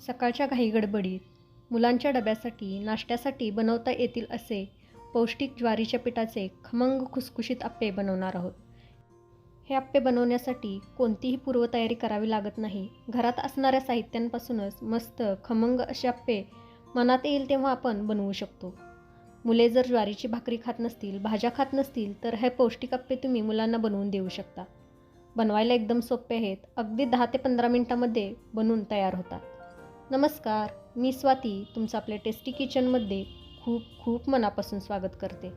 सकाळच्या घाईगडबडीत मुलांच्या डब्यासाठी नाश्त्यासाठी बनवता येतील असे पौष्टिक ज्वारीच्या पिठाचे खमंग खुसखुशीत आप्पे बनवणार आहोत. हे आप्पे बनवण्यासाठी कोणतीही पूर्वतयारी करावी लागत नाही. घरात असणाऱ्या साहित्यांपासूनच मस्त खमंग असे आप्पे मनात येईल तेव्हा आपण बनवू शकतो. मुले जर ज्वारीची भाकरी खात नसतील भाज्या खात नसतील तर हे पौष्टिक आप्पे तुम्ही मुलांना बनवून देऊ शकता. बनवायला एकदम सोपे आहेत. अगदी दहा ते पंधरा मिनटामध्ये बनवून तयार होतात. नमस्कार मी स्वाती तुमचं आपल्या टेस्टी किचनमध्ये खूप खूप मनापासून स्वागत करते.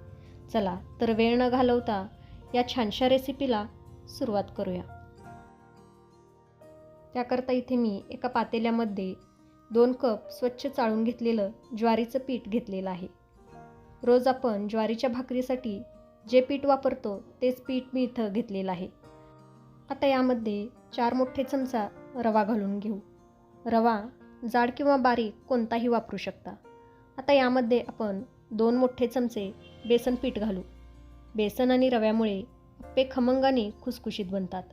चला तर वेळ न घालवता या छानशा रेसिपीला सुरुवात करूया. त्याकरता इथे मी एका पातेल्यामध्ये दोन कप स्वच्छ चाळून घेतलेलं ज्वारीचं पीठ घेतलेलं आहे. रोज आपण ज्वारीच्या भाकरीसाठी जे पीठ वापरतो तेच पीठ मी इथं घेतलेलं आहे. आता यामध्ये चार मोठे चमचा रवा घालून घेऊ. रवा जाड किंवा बारीक कोणताही वापरू शकता. आता यामध्ये आपण दोन मोठे चमचे बेसन पीठ घालू. बेसन आणि रव्यामुळे अप्पे खमंग आणि खुसखुशीत बनतात.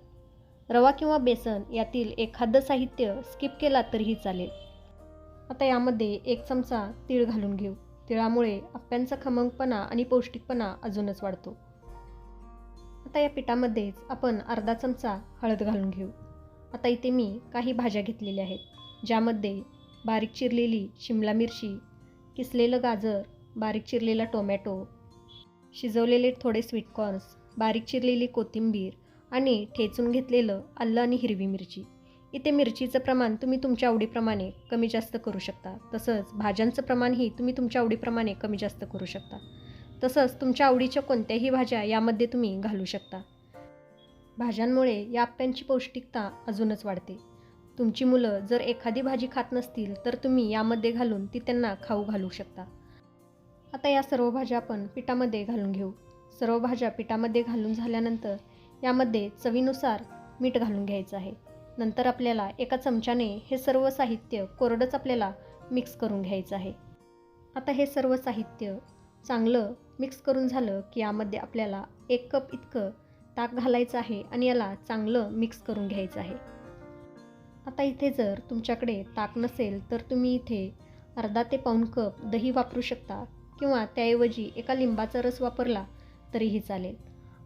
रवा किंवा बेसन यातील एखादं साहित्य स्किप केला तरीही चालेल. आता यामध्ये एक चमचा तीळ घालून घेऊ. तिळामुळे आप्यांचा खमंगपणा आणि पौष्टिकपणा अजूनच वाढतो. आता या पिठामध्येच आपण अर्धा चमचा हळद घालून घेऊ. आता इथे मी काही भाज्या घेतलेल्या आहेत. ज्यामध्ये बारीक चिरलेली शिमला मिरची किसलेलं गाजर बारीक चिरलेला टोमॅटो शिजवलेले थोडे स्वीटकॉर्न्स बारीक चिरलेली कोथिंबीर आणि ठेचून घेतलेलं आलं आणि हिरवी मिरची. इथे मिरचीचं प्रमाण तुम्ही तुमच्या आवडीप्रमाणे कमी जास्त करू शकता. तसंच भाज्यांचं प्रमाणही तुम्ही तुमच्या आवडीप्रमाणे कमी जास्त करू शकता. तसंच तुमच्या आवडीच्या कोणत्याही भाज्या यामध्ये तुम्ही घालू शकता. भाज्यांमुळे या आप्यांची पौष्टिकता अजूनच वाढते. तुमची मुलं जर एखादी भाजी खात नसतील तर तुम्ही यामध्ये घालून ती त्यांना खाऊ घालू शकता. आता या सर्व भाज्या आपण पिठामध्ये घालून घेऊ. सर्व भाज्या पिठामध्ये घालून झाल्यानंतर यामध्ये चवीनुसार मीठ घालून घ्यायचं आहे. नंतर आपल्याला एका चमच्याने हे सर्व साहित्य कोरडंच आपल्याला मिक्स करून घ्यायचं आहे. आता हे सर्व साहित्य चांगलं मिक्स करून झालं की यामध्ये आपल्याला एक कप इतकं ताक घालायचं आहे आणि याला चांगलं मिक्स करून घ्यायचं आहे. आता इथे जर तुमच्याकडे ताक नसेल तर तुम्ही इथे अर्धा ते पाऊण कप दही वापरू शकता किंवा त्याऐवजी एका लिंबाचा रस वापरला तरीही चालेल.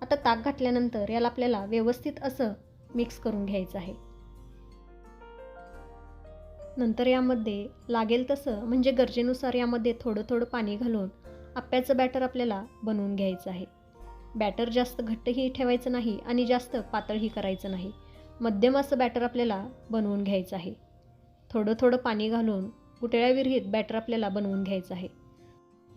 आता ताक घातल्यानंतर याला आपल्याला व्यवस्थित असं मिक्स करून घ्यायचं आहे. नंतर यामध्ये लागेल तसं म्हणजे गरजेनुसार यामध्ये थोडं थोडं पाणी घालून आप्याचं बॅटर आपल्याला बनवून घ्यायचं आहे. बॅटर जास्त घट्टही ठेवायचं नाही आणि जास्त पातळही करायचं नाही. मध्यम असं बॅटर आपल्याला बनवून घ्यायचं आहे. थोडं थोडं पाणी घालून गुटळ्या विरहित बॅटर आपल्याला बनवून घ्यायचं आहे.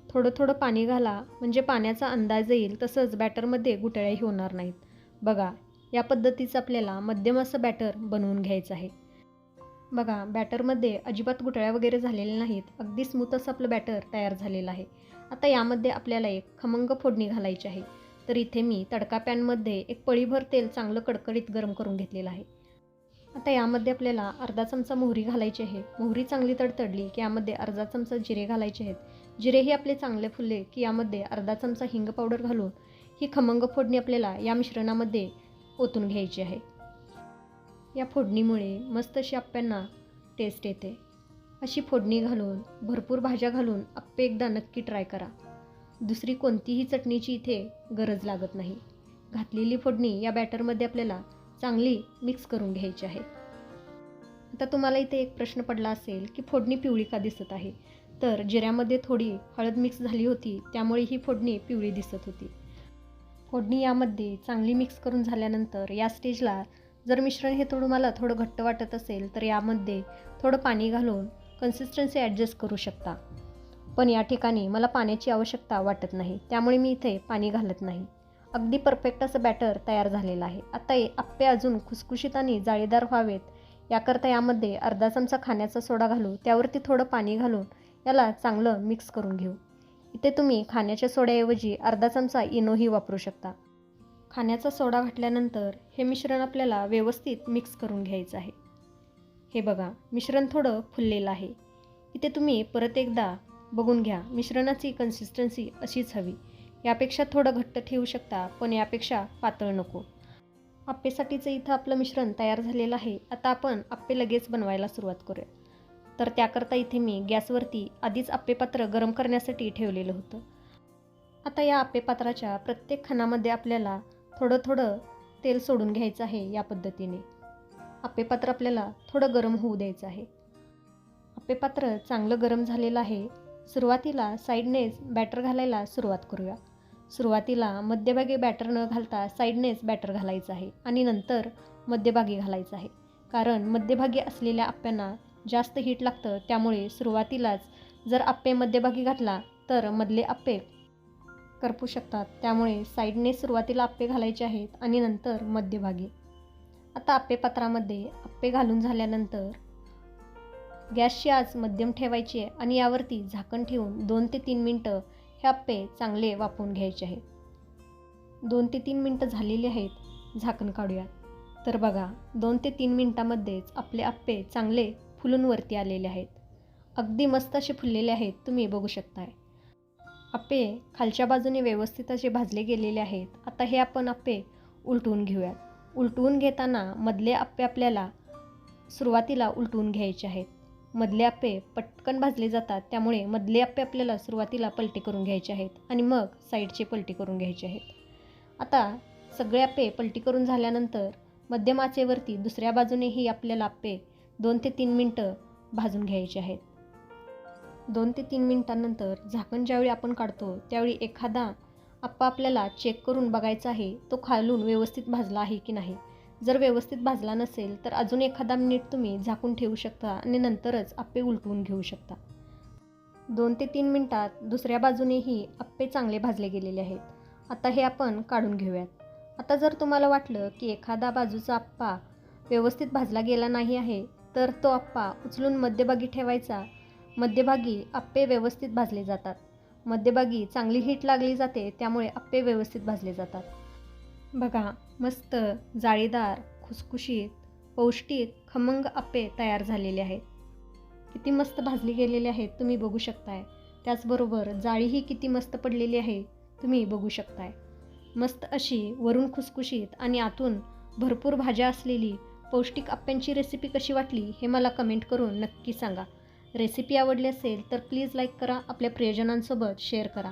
थोडं थोडं पाणी घाला म्हणजे पाण्याचा अंदाज येईल तसंच बॅटरमध्ये गुटळ्याही होणार नाहीत. बघा या पद्धतीचं आपल्याला मध्यम असं बॅटर बनवून घ्यायचं आहे. बघा बॅटरमध्ये अजिबात गुटळ्या वगैरे झालेल्या नाहीत. अगदी स्मूथ असं आपलं बॅटर तयार झालेलं आहे. आता यामध्ये आपल्याला एक खमंग फोडणी घालायची आहे. तर इथे मी तडका पॅनमध्ये एक पळीभर तेल चांगलं कडकडीत गरम करून घेतलेलं आहे. आता यामध्ये आपल्याला अर्धा चमचा मोहरी घालायची आहे. मोहरी चांगली तडतडली की यामध्ये अर्धा चमचा जिरे घालायचे आहेत. जिरेही आपले चांगले फुलले की यामध्ये अर्धा चमचा हिंग पावडर घालून ही खमंग फोडणी आपल्याला या मिश्रणामध्ये ओतून घ्यायची आहे. या फोडणीमुळे मस्त अशी आप्यांना टेस्ट येते. अशी फोडणी घालून भरपूर भाज्या घालून आप्पे एकदा नक्की ट्राय करा. दुसरी कोणतीही चटणीची इथे गरज लागत नाही. घातलेली फोडणी या बॅटरमध्ये आपल्याला चांगली मिक्स करून घ्यायची आहे. आता तुम्हाला इथे एक प्रश्न पडला असेल की फोडणी पिवळी का दिसत आहे? तर जिऱ्यामध्ये थोडी हळद मिक्स झाली होती त्यामुळे ही फोडणी पिवळी दिसत होती. फोडणी यामध्ये चांगली मिक्स करून झाल्यानंतर या स्टेजला जर मिश्रण हे थोडं मला थोडं घट्ट वाटत असेल तर यामध्ये थोडं पाणी घालून कन्सिस्टन्सी ॲडजस्ट करू शकता. पण या ठिकाणी मला पाण्याची आवश्यकता वाटत नाही. त्यामुळे मी इथे पाणी घालत नाही. अगदी परफेक्ट असं बॅटर तयार झालेलं आहे. आता हे आप्पे अजून खुसखुशीत आणि जाळीदार व्हावेत. याकरता यामध्ये अर्धा चमचा खाण्याचा सोडा घालू त्यावरती थोडं पाणी घालून याला चांगलं मिक्स करून घेऊ. इथे तुम्ही खाण्याच्या सोड्याऐवजी अर्धा चमचा इनोही वापरू शकता. खाण्याचा सोडा घातल्यानंतर हे मिश्रण आपल्याला व्यवस्थित मिक्स करून घ्यायचं आहे. हे बघा मिश्रण थोडं फुललेलं आहे. इथे तुम्ही परत एकदा बघून घ्या. मिश्रणाची कन्सिस्टन्सी अशीच हवी. यापेक्षा थोडं घट्ट ठेवू शकता पण यापेक्षा पातळ नको. आप्पेसाठीचं इथं आपलं मिश्रण तयार झालेलं आहे. आता आपण आप्पे लगेच बनवायला सुरुवात करूया. तर त्याकरता इथे मी गॅसवरती आधीच आप्पेपात्र गरम करण्यासाठी ठेवलेलं होतं. आता या आप्पेपात्राच्या प्रत्येक खणामध्ये आपल्याला थोडं थोडं तेल सोडून घ्यायचं आहे या पद्धतीने. आप्पेपात्र आपल्याला थोडं गरम होऊ द्यायचं आहे. आप्पेपात्र चांगलं गरम झालेलं आहे. सुरुवातीला साईडनेच बॅटर घालायला सुरुवात करूया. सुरुवातीला मध्यभागी बॅटर न घालता साईडनेच बॅटर घालायचं आहे आणि नंतर मध्यभागी घालायचं आहे. कारण मध्यभागी असलेल्या आप्यांना जास्त हीट लागतं त्यामुळे सुरुवातीलाच जर आप्पे मध्यभागी घातला तर मधले आप्पे करपू शकतात. त्यामुळे साईडने सुरुवातीला आप्पे घालायचे आहेत आणि नंतर मध्यभागी. आता आप्पेपात्रामध्ये आप्पे घालून झाल्यानंतर गॅसची आज मध्यम ठेवायची आहे आणि यावरती झाकण ठेवून दोन ते तीन मिनटं हे आप्पे चांगले वापरून घ्यायचे आहेत. दोन ते तीन मिनटं झालेली आहेत झाकण काढूया तर बघा दोन ते तीन मिनटामध्येच आपले आप्पे चांगले फुलून वरती आलेले आहेत. अगदी मस्त असे फुललेले आहेत तुम्ही बघू शकताय. आप्पे खालच्या बाजूने व्यवस्थित असे भाजले गेलेले आहेत. आता हे आपण आप्पे उलटवून घेऊयात. उलटवून घेताना मधले आप्पे आपल्याला सुरुवातीला उलटवून घ्यायचे आहेत. मधले आप्पे पटकन भाजले जातात त्यामुळे मधले आप्पे आपल्याला सुरुवातीला पलटी करून घ्यायचे आहेत आणि मग साईडचे पलटी करून घ्यायचे आहेत. आता सगळे आप्पे पलटी करून झाल्यानंतर मध्यम आचेवरती दुसऱ्या बाजूनेही आपल्याला आप्पे दोन ते तीन मिनटं भाजून घ्यायचे आहेत. दोन ते तीन मिनटांनंतर झाकण ज्यावेळी आपण काढतो त्यावेळी एखादा आप्पा आपल्याला चेक करून बघायचा आहे तो खालून व्यवस्थित भाजला आहे की नाही. जर व्यवस्थित भाजला नसेल तर अजून एखादा मिनिट तुम्ही झाकून ठेवू शकता आणि नंतरच आप्पे उलटवून घेऊ शकता. दोन ते तीन मिनटात दुसऱ्या बाजूनेही आप्पे चांगले भाजले गेलेले आहेत. आता हे आपण काढून घेऊयात. आता जर तुम्हाला वाटलं की एखादा बाजूचा आप्पा व्यवस्थित भाजला गेला नाही आहे तर तो आप्पा उचलून मध्यभागी ठेवायचा. मध्यभागी आप्पे व्यवस्थित भाजले जातात. मध्यभागी चांगली हीट लागली जाते त्यामुळे आप्पे व्यवस्थित भाजले जातात. बघा मस्त जाळीदार खुसखुशीत पौष्टिक खमंग आप्पे तयार झालेले आहेत. किती मस्त भाजली गेलेले आहेत तुम्ही बघू शकताय. त्याचबरोबर जाळीही किती मस्त पडलेली आहे तुम्ही बघू शकताय. मस्त अशी वरून खुसखुशीत आणि आतून भरपूर भाज्या असलेली पौष्टिक आप्यांची रेसिपी कशी वाटली हे मला कमेंट करून नक्की सांगा. रेसिपी आवडली असेल तर प्लीज लाईक करा आपल्या प्रियजनांसोबत शेअर करा.